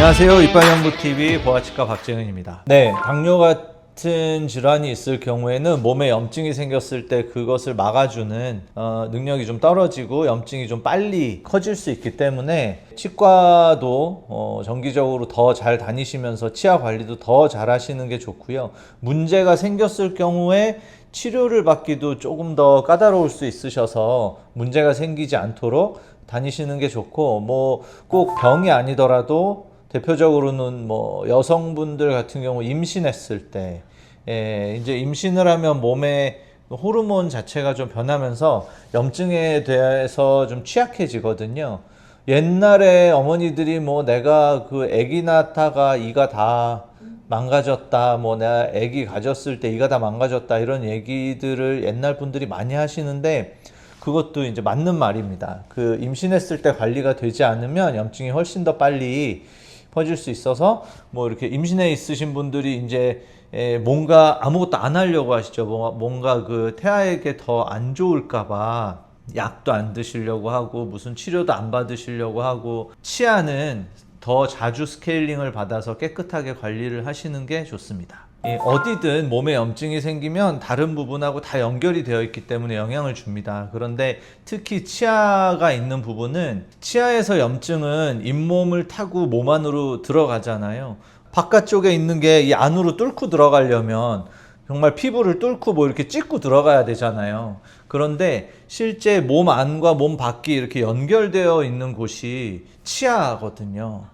안녕하세요. 이빨연구TV 보아치과 박재현입니다. 네, 당뇨 같은 질환이 있을 경우에는 몸에 염증이 생겼을 때 그것을 막아주는 어, 능력이 좀 떨어지고 염증이 좀 빨리 커질 수 있기 때문에 치과도 어, 정기적으로 더 잘 다니시면서 치아 관리도 더 잘 하시는 게 좋고요. 문제가 생겼을 경우에 치료를 받기도 조금 더 까다로울 수 있으셔서 문제가 생기지 않도록 다니시는 게 좋고 뭐 꼭 병이 아니더라도 대표적으로는 뭐 여성분들 같은 경우 임신했을 때 예, 이제 임신을 하면 몸에 호르몬 자체가 좀 변하면서 염증에 대해서 좀 취약해지거든요. 옛날에 어머니들이 뭐 내가 그 아기 낳다가 이가 다 망가졌다, 뭐 내가 아기 가졌을 때 이가 다 망가졌다 이런 얘기들을 옛날 분들이 많이 하시는데 그것도 이제 맞는 말입니다. 그 임신했을 때 관리가 되지 않으면 염증이 훨씬 더 빨리 퍼질 수 있어서 뭐 이렇게 임신해 있으신 분들이 이제 에, 뭔가 아무것도 안 하려고 하시죠. 뭔가, 뭔가 그 태아에게 더 안 좋을까봐 약도 안 드시려고 하고 무슨 치료도 안 받으시려고 하고 치아는 더 자주 스케일링을 받아서 깨끗하게 관리를 하시는 게 좋습니다. 예, 어디든 몸에 염증이 생기면 다른 부분하고 다 연결이 되어 있기 때문에 영향을 줍니다. 그런데 특히 치아가 있는 부분은 치아에서 염증은 잇몸을 타고 몸 안으로 들어가잖아요. 바깥쪽에 있는 게 이 안으로 뚫고 들어가려면 정말 피부를 뚫고 뭐 이렇게 찍고 들어가야 되잖아요. 그런데 실제 몸 안과 몸 밖이 이렇게 연결되어 있는 곳이 치아거든요.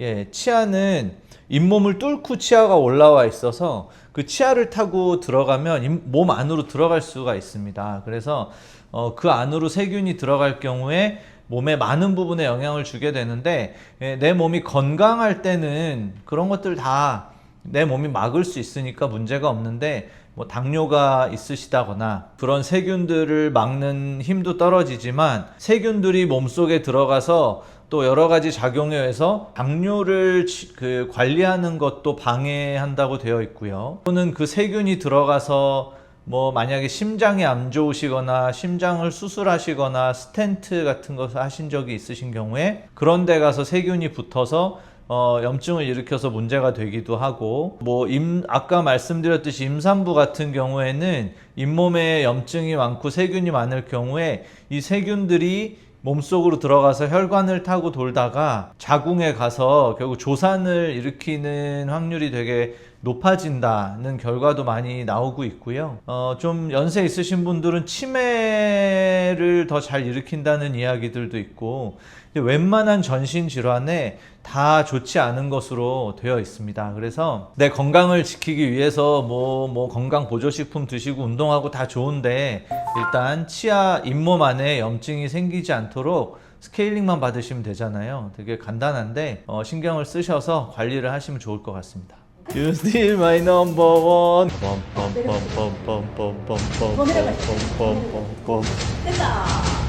예, 치아는 잇몸을 뚫고 치아가 올라와 있어서 그 치아를 타고 들어가면 잇- 몸 안으로 들어갈 수가 있습니다. 그래서 어, 그 안으로 세균이 들어갈 경우에 몸의 많은 부분에 영향을 주게 되는데 예, 내 몸이 건강할 때는 그런 것들 다 내 몸이 막을 수 있으니까 문제가 없는데 뭐 당뇨가 있으시다거나 그런 세균들을 막는 힘도 떨어지지만 세균들이 몸속에 들어가서 또 여러 가지 작용에 의해서 당뇨를 치- 그 관리하는 것도 방해한다고 되어 있고요. 또는 그 세균이 들어가서 뭐 만약에 심장이 안 좋으시거나 심장을 수술하시거나 스텐트 같은 것을 하신 적이 있으신 경우에 그런 데 가서 세균이 붙어서 어, 염증을 일으켜서 문제가 되기도 하고 뭐 임, 아까 말씀드렸듯이 임산부 같은 경우에는 잇몸에 염증이 많고 세균이 많을 경우에 이 세균들이 몸속으로 들어가서 혈관을 타고 돌다가 자궁에 가서 결국 조산을 일으키는 확률이 되게 높아진다는 결과도 많이 나오고 있고요. 어, 좀 연세 있으신 분들은 치매를 더 잘 일으킨다는 이야기들도 있고, 웬만한 전신 질환에 다 좋지 않은 것으로 되어 있습니다. 그래서 내 건강을 지키기 위해서 뭐, 뭐 건강 보조식품 드시고 운동하고 다 좋은데, 일단 치아 잇몸 안에 염증이 생기지 않도록 스케일링만 받으시면 되잖아요. 되게 간단한데 어, 신경을 쓰셔서 관리를 하시면 좋을 것 같습니다. You still my number one. 됐다.